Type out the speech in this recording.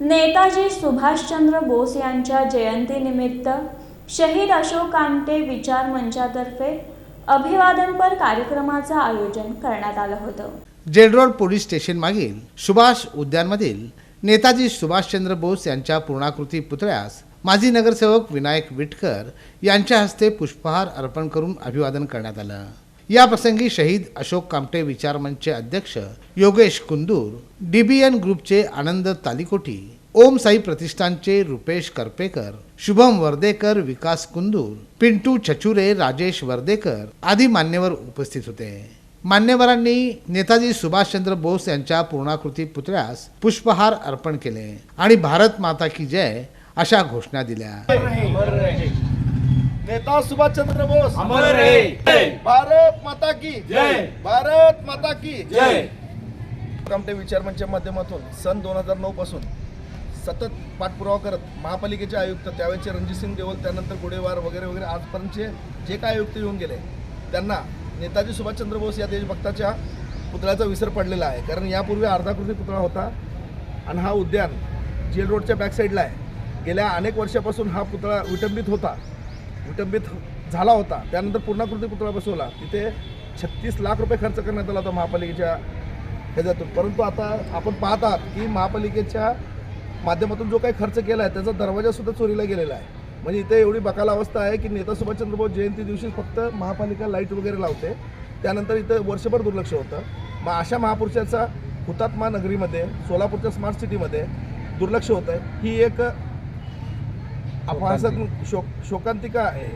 नेताजी सुभाषचंद्र बोस यांच्या जयंतीनिमित्त शहीद अशोक कामटे विचार मंचातर्फे अभिवादनपर कार्यक्रमाचं आयोजन करण्यात आलं होतं. जेलरोड पोलीस स्टेशन मागील सुभाष उद्यानमधील नेताजी सुभाषचंद्र बोस यांच्या पूर्णाकृती पुतळ्यास माजी नगरसेवक विनायक विटकर यांच्या हस्ते पुष्पहार अर्पण करून अभिवादन करण्यात आलं. याप्रसंगी शहीद अशोक कामटे विचारमंचचे अध्यक्ष योगेश कुंदूर डीबीएन ग्रुपचे आनंद तालिकोटी ओम साई प्रतिष्ठानचे रुपेश करपेकर शुभम वर्देकर विकास कुंदूर पिंटू छचुरे राजेश वर्देकर आदी मान्यवर उपस्थित होते. मान्यवरांनी नेताजी सुभाषचंद्र बोस यांच्या पूर्णाकृती पुतळ्यास पुष्पहार अर्पण केले आणि भारत माता की जय अशा घोषणा दिल्या. नेता सुभाष चंद्र बोस. अमर रहे भारत माता की. जय. भारत माता की. जय. कामटे विचारमंचच्या माध्यमातून सन दोन हजार नऊ पासून सतत पाठपुरावा करत महापालिकेचे आयुक्त त्यावेळेचे रणजितसिंग देवल त्यानंतर गुडेवार वगैरे वगैरे आजपर्यंतचे जे काय आयुक्त येऊन गेले त्यांना नेताजी सुभाषचंद्र बोस या देशभक्ताच्या पुतळ्याचा विसर पडलेला आहे. कारण यापूर्वी अर्धाकृती पुतळा होता आणि हा उद्यान जेल रोडच्या बॅक साईडला आहे. गेल्या अनेक वर्षापासून हा पुतळा विटंबित होता. विटंबित झाला होता. त्यानंतर पूर्णाकृती पुतळा बसवला. तिथे छत्तीस लाख रुपये खर्च करण्यात आला होता महापालिकेच्या ह्याच्यातून. परंतु आता आपण पाहत आहात की महापालिकेच्या माध्यमातून जो काही खर्च केला आहे त्याचा दरवाजासुद्धा चोरीला गेलेला आहे. म्हणजे इथे एवढी बकाल अवस्था आहे की नेता सुभाषचंद्र बोस जयंती दिवशी फक्त महापालिका लाइट वगैरे लावते. त्यानंतर इथं वर्षभर दुर्लक्ष होतं. मग अशा महापुरुषाचा हुतात्मा नगरीमध्ये सोलापूरच्या स्मार्ट सिटीमध्ये दुर्लक्ष होतं आहे ही एक आपण शोक शोकांतिका आहे